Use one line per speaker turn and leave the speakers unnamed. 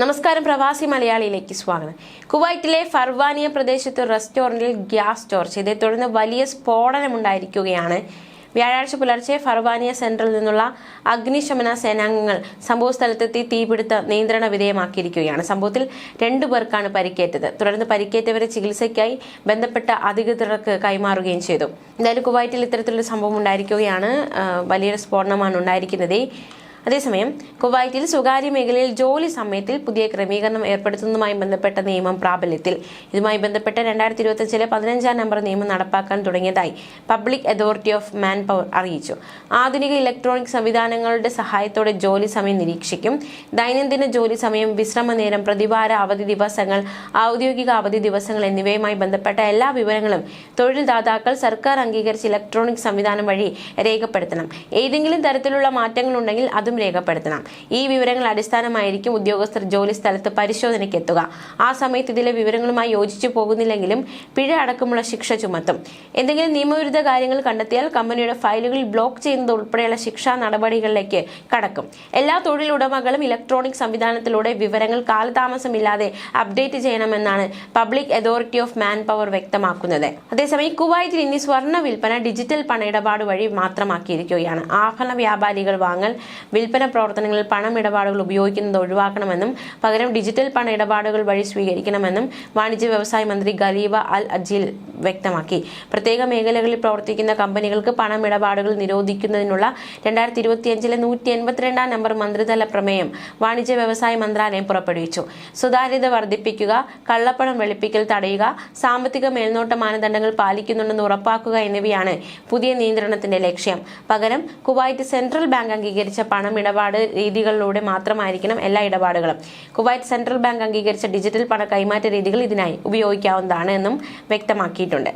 നമസ്കാരം പ്രവാസി മലയാളിയിലേക്ക് സ്വാഗതം. കുവൈറ്റിലെ ഫർവാനിയ പ്രദേശത്ത് റെസ്റ്റോറന്റിൽ ഗ്യാസ് ചോർച്ച ഇതേ തുടർന്ന് വലിയ സ്ഫോടനമുണ്ടായിരിക്കുകയാണ്. വ്യാഴാഴ്ച പുലർച്ചെ ഫർവാനിയ സെന്ററിൽ നിന്നുള്ള അഗ്നിശമന സേനാംഗങ്ങൾ സംഭവസ്ഥലത്തെത്തി തീപിടുത്ത നിയന്ത്രണ വിധേയമാക്കിയിരിക്കുകയാണ്. സംഭവത്തിൽ രണ്ടു പേർക്കാണ് പരിക്കേറ്റത്. തുടർന്ന് പരിക്കേറ്റവരെ ചികിത്സയ്ക്കായി ബന്ധപ്പെട്ട അധികൃതർക്ക് കൈമാറുകയും ചെയ്തു. എന്തായാലും കുവൈറ്റിൽ ഇത്തരത്തിലൊരു സംഭവം ഉണ്ടായിരിക്കുകയാണ്. വലിയൊരു സ്ഫോടനമാണ് ഉണ്ടായിരിക്കുന്നത്. അതേസമയം കുവൈറ്റിൽ സ്വകാര്യ മേഖലയിൽ ജോലി സമയത്തിൽ പുതിയ ക്രമീകരണം ഏർപ്പെടുത്തുന്നതുമായി ബന്ധപ്പെട്ട നിയമം പ്രാബല്യത്തിൽ. ഇതുമായി ബന്ധപ്പെട്ട രണ്ടായിരത്തി ഇരുപത്തിയഞ്ചിലെ പതിനഞ്ചാം നമ്പർ നിയമം നടപ്പാക്കാൻ തുടങ്ങിയതായി public authority of manpower അറിയിച്ചു. ആധുനിക ഇലക്ട്രോണിക് സംവിധാനങ്ങളുടെ സഹായത്തോടെ ജോലി സമയം നിരീക്ഷിക്കും. ദൈനംദിന ജോലി സമയം വിശ്രമ നേരം പ്രതിവാര അവധി ദിവസങ്ങൾ ഔദ്യോഗിക അവധി ദിവസങ്ങൾ എന്നിവയുമായി ബന്ധപ്പെട്ട എല്ലാ വിവരങ്ങളും തൊഴിൽദാതാക്കൾ സർക്കാർ അംഗീകരിച്ച ഇലക്ട്രോണിക് സംവിധാനം വഴി രേഖപ്പെടുത്തണം. ഏതെങ്കിലും തരത്തിലുള്ള മാറ്റങ്ങൾ ഉണ്ടെങ്കിൽ അതും രേഖപ്പെടുത്തണം. ഈ വിവരങ്ങൾ അടിസ്ഥാനമായിരിക്കും ഉദ്യോഗസ്ഥർ ജോലി സ്ഥലത്ത് പരിശോധനയ്ക്ക് എത്തുക ആ സമയത്ത് ഇതിലെ വിവരങ്ങളുമായി യോജിച്ചു പോകുന്നില്ലെങ്കിലും പിഴ അടക്കമുള്ള ശിക്ഷ ചുമത്തും. എന്തെങ്കിലും നിയമവിരുദ്ധ കാര്യങ്ങൾ കണ്ടെത്തിയാൽ കമ്പനിയുടെ ഫയലുകൾ ബ്ലോക്ക് ചെയ്യുന്നത് ഉൾപ്പെടെയുള്ള ശിക്ഷാ നടപടികളിലേക്ക് കടക്കും. എല്ലാ തൊഴിലുടമകളും ഇലക്ട്രോണിക് സംവിധാനത്തിലൂടെ വിവരങ്ങൾ കാലതാമസമില്ലാതെ അപ്ഡേറ്റ് ചെയ്യണമെന്നാണ് public authority of manpower വ്യക്തമാക്കുന്നത്. അതേസമയം കുവൈറ്റിൽ ഇനി സ്വർണ വിൽപ്പന ഡിജിറ്റൽ പണയിടപാട് വഴി മാത്രമാക്കിയിരിക്കുകയാണ്. ആഭരണ വ്യാപാരികൾ വാങ്ങൽ വിൽപ്പന പ്രവർത്തനങ്ങളിൽ പണം ഇടപാടുകൾ ഉപയോഗിക്കുന്നത് ഒഴിവാക്കണമെന്നും പകരം ഡിജിറ്റൽ പണ ഇടപാടുകൾ വഴി സ്വീകരിക്കണമെന്നും വാണിജ്യ വ്യവസായ മന്ത്രി ഗലീബ അൽ അജിൽ വ്യക്തമാക്കി. പ്രത്യേക മേഖലകളിൽ പ്രവർത്തിക്കുന്ന കമ്പനികൾക്ക് പണം ഇടപാടുകൾ നിരോധിക്കുന്നതിനുള്ള രണ്ടായിരത്തി ഇരുപത്തിയഞ്ചിലെ നൂറ്റി എൺപത്തിരണ്ടാം നമ്പർ മന്ത്രിതല പ്രമേയം വാണിജ്യ വ്യവസായ മന്ത്രാലയം പുറപ്പെടുവിച്ചു. സുതാര്യത വർദ്ധിപ്പിക്കുക കള്ളപ്പണം വെളുപ്പിക്കൽ തടയുക സാമ്പത്തിക മേൽനോട്ട മാനദണ്ഡങ്ങൾ പാലിക്കുന്നുണ്ടെന്ന് ഉറപ്പാക്കുക എന്നിവയാണ് പുതിയ നിയന്ത്രണത്തിന്റെ ലക്ഷ്യം. പകരം കുവൈറ്റ് സെൻട്രൽ ബാങ്ക് അംഗീകരിച്ച പണമിടപാട് രീതികളിലൂടെ മാത്രമായിരിക്കണം എല്ലാ ഇടപാടുകളും. കുവൈറ്റ് സെൻട്രൽ ബാങ്ക് അംഗീകരിച്ച ഡിജിറ്റൽ പണ കൈമാറ്റ രീതികൾ ഇതിനായി ഉപയോഗിക്കാവുന്നതാണ് എന്നും വ്യക്തമാക്കിയിട്ടുണ്ട്.